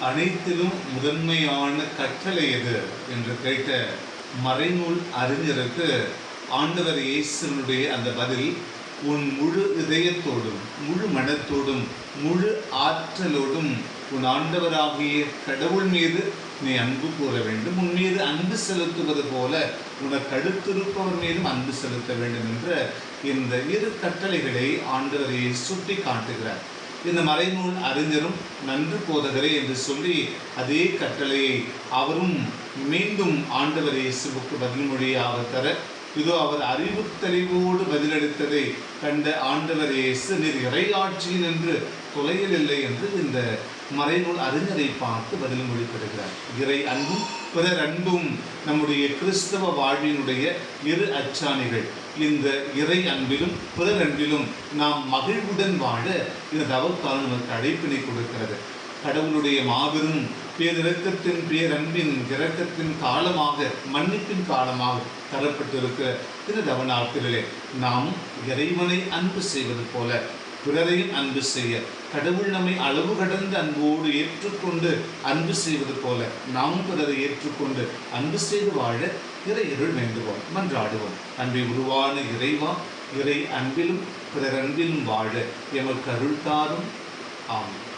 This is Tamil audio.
அனைத்திலும் முதன்மையான கற்றலை எது? என்று கேட்ட மறைநூல் அறிஞருக்கு ஆண்டவர் இயேசுனுடைய அந்த பதில் உன் முழு இதயத்தோடும் முழு மனத்தோடும் முழு ஆற்றலோடும் உன் ஆண்டவராகிய கடவுள் மீது நீ அன்பு கூற வேண்டும். உன் மீது அன்பு செலுத்துவது போல உனக்கு அடுத்திருப்பவர் மீதும் அன்பு செலுத்த வேண்டும் என்ற இந்த இரு கட்டளைகளை ஆண்டவரையை சுட்டி காட்டுகிறார் இந்த மறைநூல் அறிஞரும் நன்று போதகரே என்று சொல்லி அதே கட்டளையை அவரும் மீண்டும் ஆண்டவர் இயேசுவுக்கு பதில்மொழியாக தர இதோ அவர் அறிவு தெளிவோடு பதிலளித்ததை கண்ட ஆண்டவர் இயேசு நீர் இறையாட்சியில் என்று தொலையில் இல்லை என்று இந்த மறைநூல் அறிஞரை பார்த்து பதில் மொழி பெறுகிறார் இறை அன்பும் பிறர் அன்பும் நம்முடைய கிறிஸ்தவ வாழ்வினுடைய இரு அச்சாணிகள். இந்த இறை அன்பிலும் பிறர் அன்பிலும் நாம் மகிழ்வுடன் வாழ இந்த தவக்காலம் நமக்கு அழைப்பினை கொடுக்கிறது. கடவுளுடைய மாபெரும் பேரிரக்கத்தின் பேரன்பின் இரக்கத்தின் காலமாக மன்னிப்பின் காலமாக தரப்பட்டிருக்கிற இந்த தவநாட்களிலே நாம் இறைவனை அன்பு செய்வது போல பிறரையும் அன்பு செய்ய. கடவுள் நம்மை அளவு கடந்த அன்போடு ஏற்றுக்கொண்டு அன்பு செய்வது போல நாம் பிறரை ஏற்றுக்கொண்டு அன்பு செய்து வாழ இறை இருள் வேண்டுவோம். மன்றாடுவோம். அன்பை உருவான இறைவா இறை அன்பிலும் பிறர் அன்பிலும் வாழ எமக்கு அருள் தாரும். ஆமாம்